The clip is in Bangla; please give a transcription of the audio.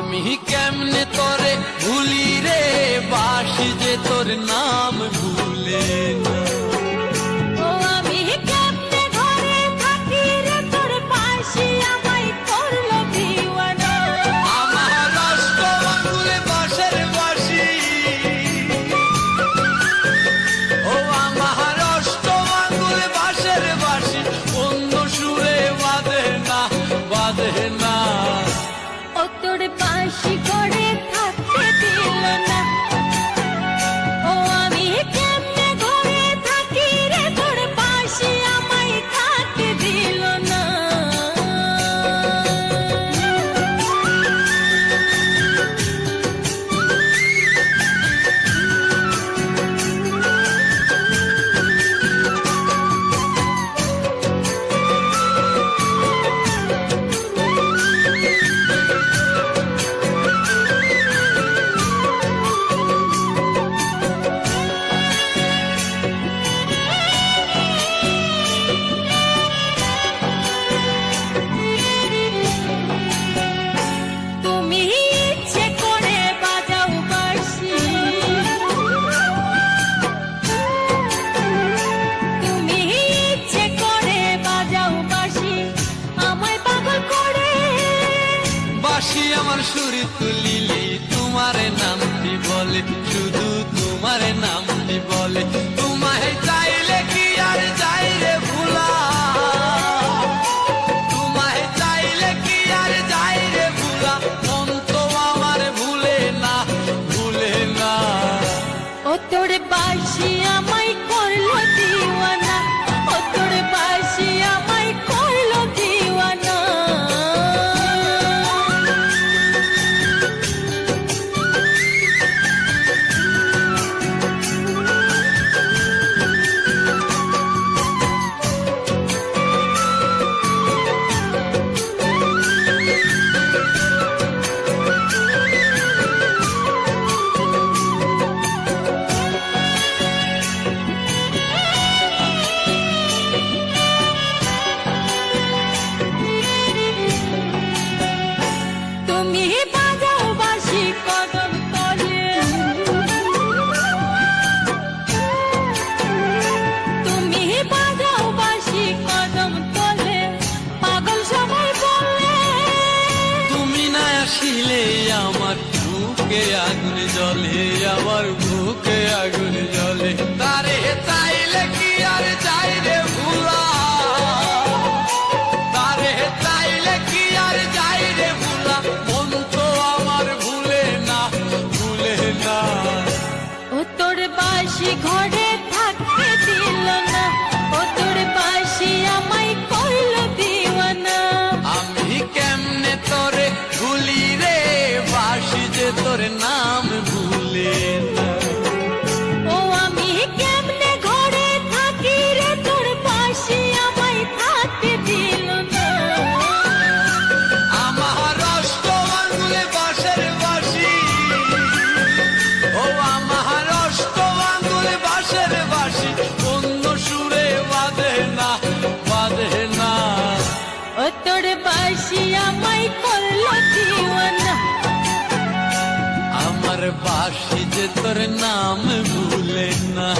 আমি কেমনে তোরে ভুলি রে? বাসি যে তোর নাম she goes. সুরে তুলিলে তোমার নামটি বলে শুধু তোমার নাম বুকে আগুন জলে, আমার বুকে আগুন জলে। তারে চাইলে কি আর চাই রে ভুলা? তারে চাইলে কি আর চাই রে ভুলা? মন তো আমার ভুলে না ভুলে না। ও তোর বাসি ঘর তোর নাম ভুলে বাসি যে তোর নাম ভুলে না